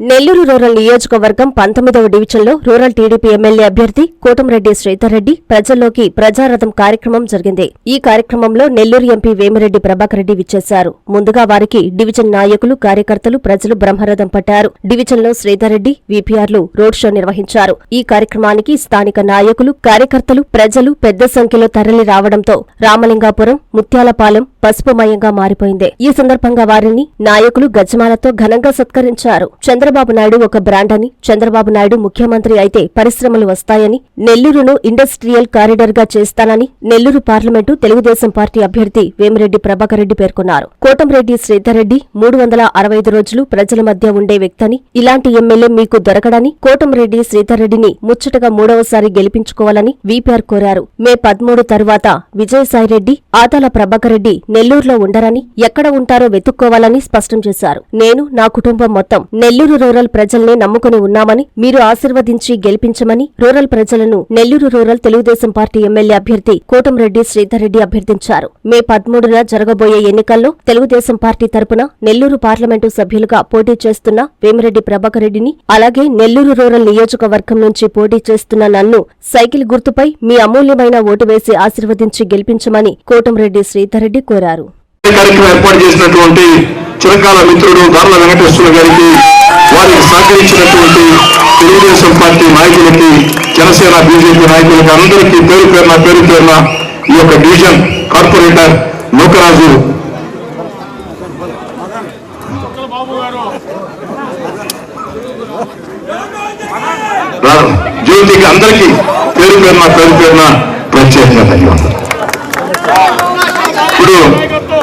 Nellore rural నియోజకవర్గం పంతొమ్మిదవ డివిజన్లో రూరల్ టీడీపీ ఎమ్మెల్యే అభ్యర్థి కోటంరెడ్డి శ్రీధర్రెడ్డి ప్రజల్లోకి ప్రజారథం కార్యక్రమం జరిగింది. ఈ కార్యక్రమంలో నెల్లూరు ఎంపీ వేమిరెడ్డి ప్రభాకర్ రెడ్డి విచ్చేశారు. ముందుగా వారికి డివిజన్ నాయకులు కార్యకర్తలు ప్రజలు బ్రహ్మరథం పట్టారు. డివిజన్లో శ్రీధర్రెడ్డి వీపీఆర్లు రోడ్ షో నిర్వహించారు. ఈ కార్యక్రమానికి స్థానిక నాయకులు కార్యకర్తలు ప్రజలు పెద్ద సంఖ్యలో తరలి రావడంతో రామలింగాపురం ముత్యాలపాలెం పసుపుమయంగా మారిపోయింది. ఈ సందర్భంగా వారిని నాయకులు గజమాలతో ఘనంగా సత్కరించారు. చంద్రబాబు నాయుడు ఒక బ్రాండ్ అని చంద్రబాబు నాయుడు ముఖ్యమంత్రి అయితే పరిశ్రమలు వస్తాయని నెల్లూరును ఇండస్ట్రియల్ కారిడార్గా చేస్తానని నెల్లూరు పార్లమెంటు తెలుగుదేశం పార్టీ అభ్యర్థి వేమిరెడ్డి ప్రభాకర్ రెడ్డి పేర్కొన్నారు. కోటంరెడ్డి శ్రీధర్రెడ్డి మూడు వందల అరవై ఐదు రోజులు ప్రజల మధ్య ఉండే వ్యక్తని ఇలాంటి ఎమ్మెల్యే మీకు దొరకడని కోటంరెడ్డి శ్రీధర్రెడ్డిని ముచ్చటగా మూడవసారి గెలిపించుకోవాలని వీపీఆర్ కోరారు. మే పదమూడు తరువాత విజయసాయిరెడ్డి ఆదాల ప్రభాకర్ రెడ్డి నెల్లూరులో ఉండరని ఎక్కడ ఉంటారో వెతుక్కోవాలని స్పష్టం చేశారు. నేను నా కుటుంబం మొత్తం నెల్లూరు రూరల్ ప్రజల్నే నమ్ముకుని ఉన్నామని మీరు ఆశీర్వదించి గెలిపించమని రూరల్ ప్రజలను Nellore rural Telugu Desam party MLA అభ్యర్థి కోటంరెడ్డి శ్రీధర్రెడ్డి అభ్యర్థించారు. మే పదమూడున జరగబోయే ఎన్నికల్లో తెలుగుదేశం పార్టీ తరపున నెల్లూరు పార్లమెంటు సభ్యులుగా పోటీ చేస్తున్న వేమిరెడ్డి ప్రభాకర్ రెడ్డిని అలాగే నెల్లూరు రూరల్ నియోజకవర్గం నుంచి పోటీ చేస్తున్న నన్ను సైకిల్ గుర్తుపై మీ అమూల్యమైన ఓటు వేసి ఆశీర్వదించి గెలిపించమని కోటంరెడ్డి శ్రీధర్రెడ్డి కోరారు. కోరారు. కార్యక్రమం ఏర్పాటు చేసినటువంటి చిరకాల మిత్రుడు గార్ల వెంకటేశ్వర గారికి వారికి సహకరించినటువంటి తెలుగుదేశం పార్టీ నాయకులకి జనసేన బీజేపీ నాయకులకి అందరికీ పేరు పేరున పేరు పేరున ఈ యొక్క డివిజన్ కార్పొరేటర్ లోకరాజు. జ్యోతికి అందరికీ పేరు పేరున పేరు పేరున ప్రత్యేకంగా ధన్యవాదాలు. ఇప్పుడు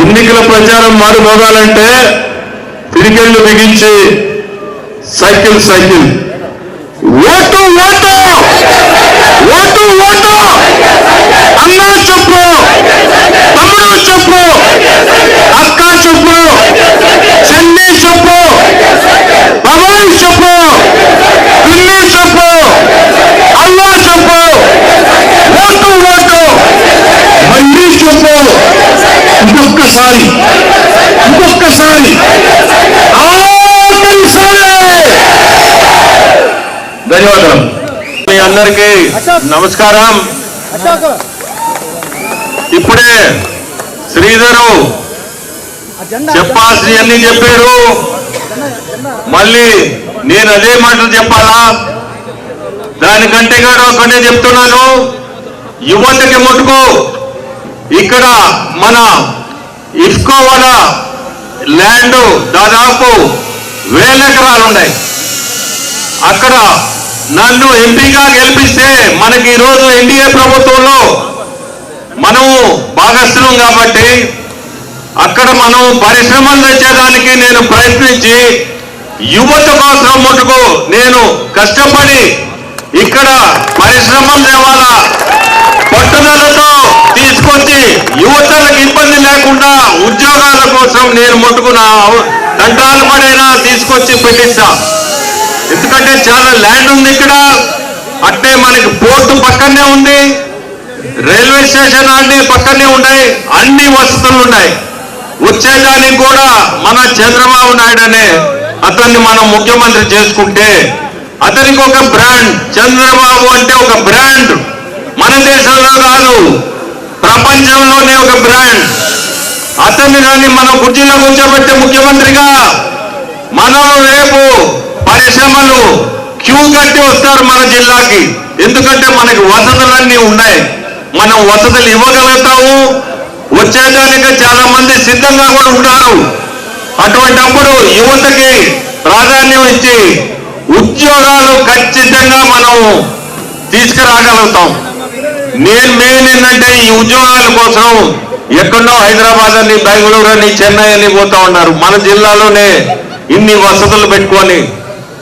ఎన్నికల ప్రచారం మారుమోగాలంటే పిరికెళ్ళు బిగించి cycle cycle. Vote vote! Vote vote! అన్నా చెప్పు! తమ్ముడు చెప్పు! అక్క చెప్పు చెల్లి చెప్పు బాబాయ్ చెప్పు పిల్లి చెప్పు అల్లా చెప్పు ఓటు ఓటు మళ్ళీ చెప్పు ఇంకొక్కసారి ఇంకొక్కసారి ఆఖరిసారి ధన్యవాదాలు మీ అందరికీ నమస్కారం. ఇప్పుడే శ్రీధరు చెప్పాల్సి అన్ని చెప్పారు మళ్ళీ నేను అదే మాటలు చెప్పాలా? దానికంటే కూడా ఒకటే చెప్తున్నాను. యువతకి ముట్టుకు. ఇక్కడ మన ఇఫ్కో వల్ల ల్యాండ్ దాదాపు వేల ఎకరాలు ఉన్నాయి అక్కడ నన్ను ఎంపీగా గెలిపిస్తే మనకి ఈరోజు ఎన్డీఏ ప్రభుత్వంలో మనము భాగస్థులం కాబట్టి అక్కడ మనం పరిశ్రమలు తెచ్చేదానికి నేను ప్రయత్నించి యువత కోసం మటుకు నేను కష్టపడి ఇక్కడ పరిశ్రమలు తేవాలా పట్టుదలతో తీసుకొచ్చి యువతలకు ఇబ్బంది లేకుండా ఉద్యోగాల కోసం నేను ముట్టుకున్న దండాలు పడైనా తీసుకొచ్చి పెట్టిస్తా. ఎందుకంటే చాలా ల్యాండ్ ఉంది ఇక్కడ. అట్టే మనకి పోర్టు పక్కనే ఉంది. రైల్వే స్టేషన్ అన్ని పక్కనే ఉన్నాయి. అన్ని వసతులు ఉన్నాయి. వచ్చేదానికి కూడా మన చంద్రబాబు నాయుడు అనే అతన్ని మనం ముఖ్యమంత్రి చేసుకుంటే అతనికి ఒక బ్రాండ్ చంద్రబాబు అంటే ఒక బ్రాండ్. మన దేశంలో కాదు ప్రపంచంలోనే ఒక బ్రాండ్. అతన్ని కానీ మన కుర్చీలో కూర్చోబెట్టే ముఖ్యమంత్రిగా మనం రేపు పరిశ్రమలు క్యూ కట్టి వస్తారు మన జిల్లాకి. ఎందుకంటే మనకి వసతులన్నీ ఉన్నాయి. మనం వసతులు ఇవ్వగలుగుతాము. వచ్చేదానికి చాలా మంది సిద్ధంగా కూడా ఉన్నారు అటువంటిప్పుడు యువతకి ప్రాధాన్యం ఇచ్చి ఉద్యోగాలు ఖచ్చితంగా మనం తీసుకురాగలుగుతాం. నేను మెయిన్ ఏంటంటే ఈ ఉద్యోగాల కోసం ఎక్కడో హైదరాబాద్ అని బెంగళూరు అని చెన్నై అని పోతా ఉన్నారు. మన జిల్లాలోనే ఇన్ని వసతులు పెట్టుకొని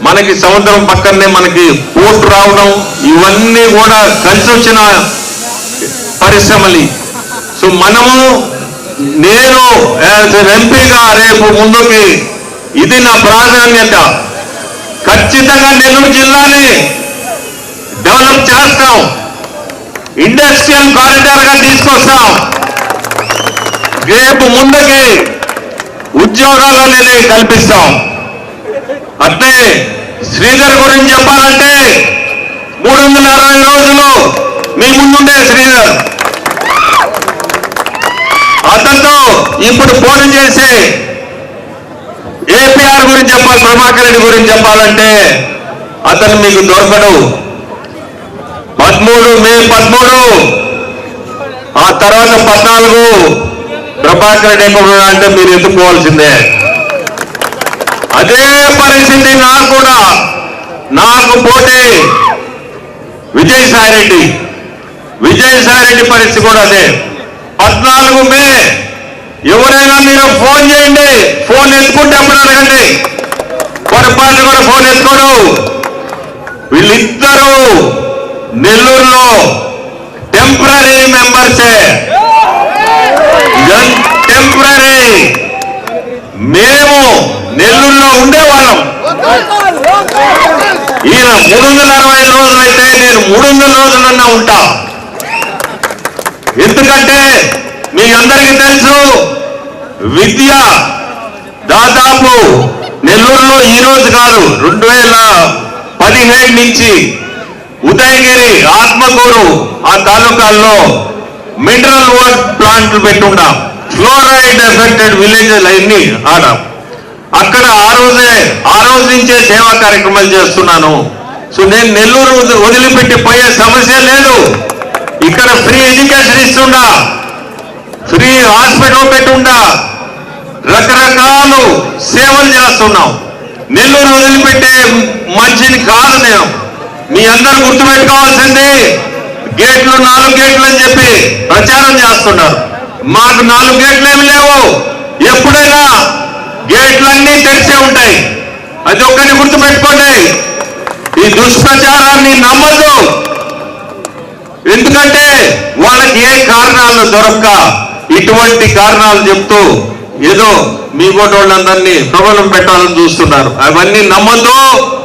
మనకి సముద్రం పక్కనే మనకి పోర్ట్ రావడం ఇవన్నీ కూడా కలిసి వచ్చిన పరిశ్రమలు. సో మనము నేను యాజ్ ఎంపీగా రేపు ముందుకి ఇది నా ప్రాధాన్యత. ఖచ్చితంగా నెల్లూరు జిల్లాని డెవలప్ చేస్తాం. ఇండస్ట్రియల్ కారిడార్గా తీసుకొస్తాం. రేపు ముందుకి ఉద్యోగాలు అనేది కల్పిస్తాం. అంటే శ్రీధర్ గురించి చెప్పాలంటే మూడు వందల అరవై రోజులు మీ ముందుండే శ్రీధర్. అతనితో ఇప్పుడు ఫోన్ చేసే ఏపీఆర్ గురించి చెప్పాలి ప్రభాకర్ రెడ్డి గురించి చెప్పాలంటే అతను మీకు దొరకడు. పదమూడు మే పదమూడు ఆ తర్వాత పద్నాలుగు ప్రభాకర్ రెడ్డి ఎక్కడ అంటే మీరు ఎత్తుకోవాల్సిందే. అదే పరిస్థితి నాకు కూడా. నాకు పోటీ విజయసాయి రెడ్డి. విజయసాయి రెడ్డి పరిస్థితి కూడా అదే. పద్నాలుగు మే. ఎవరైనా మీరు ఫోన్ చేయండి. ఫోన్ ఎత్తుకుంటే అప్పుడు అడగండి. పొరపాటు కూడా ఫోన్ ఎత్తుకోడు వీళ్ళిద్దరూ నెల్లూరులో టెంపరీ మెంబర్సే. టెంపరీ. మేము నెల్లూరులో ఉండేవాళ్ళం. ఈయన మూడు వందల అరవై ఐదు రోజులైతే నేను మూడు వందల రోజులన్నా ఉంటా. ఎందుకంటే మీ అందరికీ తెలుసు విద్య దాదాపు నెల్లూరులో ఈ రోజు కాదు రెండు వేల పదిహేడు నుంచి ఉదయగిరి ఆత్మకూరు ఆ తాలూకాల్లో మినరల్ వాటర్ ప్లాంట్లు పెట్టున్నాం ఫ్లోరైడ్ ఎఫెక్టెడ్ విలేజెస్ అన్ని ఆడాం. అక్కడ ఆ రోజే ఆ రోజు నుంచే సేవా కార్యక్రమాలు చేస్తున్నాను. సో నేను నెల్లూరు వదిలిపెట్టి పోయే సమస్య లేదు. ఇక్కడ ఫ్రీ ఎడ్యుకేషన్ ఇస్తుండా ఫ్రీ హాస్పిటల్ పెట్టుండా రకరకాలు సేవలు చేస్తున్నాం. నెల్లూరు వదిలిపెట్టే మంచిది కాదు నేను. మీ అందరూ గుర్తుపెట్టుకోవాల్సింది గేట్లు నాలుగు గేట్లు అని చెప్పి ప్రచారం చేస్తున్నారు. మాకు నాలుగు గేట్లు ఏమి లేవు. ఎప్పుడైనా గేట్లన్నీ తెరిచే ఉంటాయి. అది ఒక్కటి గుర్తుపెట్టుకోండి. ఈ దుష్ప్రచారాన్ని నమ్మద్దు. ఎందుకంటే వాళ్ళకి ఏ కారణాలు దొరక్క ఇటువంటి కారణాలు చెప్తూ ఏదో మీ వాళ్ళందరినీ ప్రబలం పెట్టాలని చూస్తున్నారు. అవన్నీ నమ్మద్దు.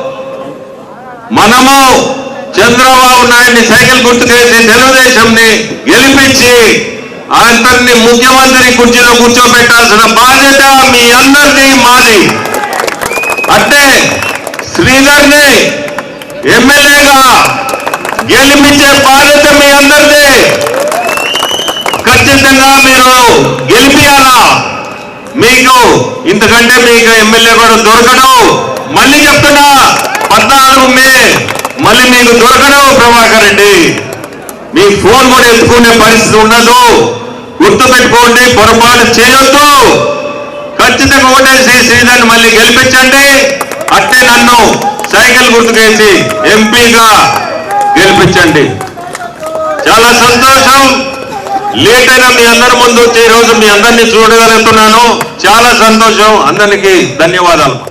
మనము చంద్రబాబు నాయుడిని సైకిల్ గుర్తుకేసి తెలుగుదేశంని గెలిపించి అందరినీ ముఖ్యమంత్రి కుర్చీలో కూర్చోబెట్టాల్సిన బాధ్యత మీ అందరిది మాది. అంటే శ్రీధర్ని ఎమ్మెల్యేగా గెలిపించే బాధ్యత మీ అందరిది. ఖచ్చితంగా మీరు గెలిపియాలా? మీకు ఇంతకంటే మీకు ఎమ్మెల్యే కూడా దొరకడం. మళ్ళీ చెప్తున్నా పద్నాలుగు మే మళ్ళీ మీకు దొరకడం ప్రభాకర్ రెడ్డి. మీ ఫోన్ కూడా ఎత్తుకునే పరిస్థితి ఉండదు. గుర్తు పెట్టుకోండి పొరపాటు చేయొద్దు. ఖచ్చితంగా ఓటేసి శ్రీధర్ని మళ్ళీ గెలిపించండి. అట్టే నన్ను సైకిల్ గుర్తుకేసి ఎంపీగా గెలిపించండి. చాలా సంతోషం. లేట్ అయినా మీ అందరి ముందు వచ్చే రోజు మీ అందరినీ చూడగలుగుతున్నాను. చాలా సంతోషం. అందరికీ ధన్యవాదాలు.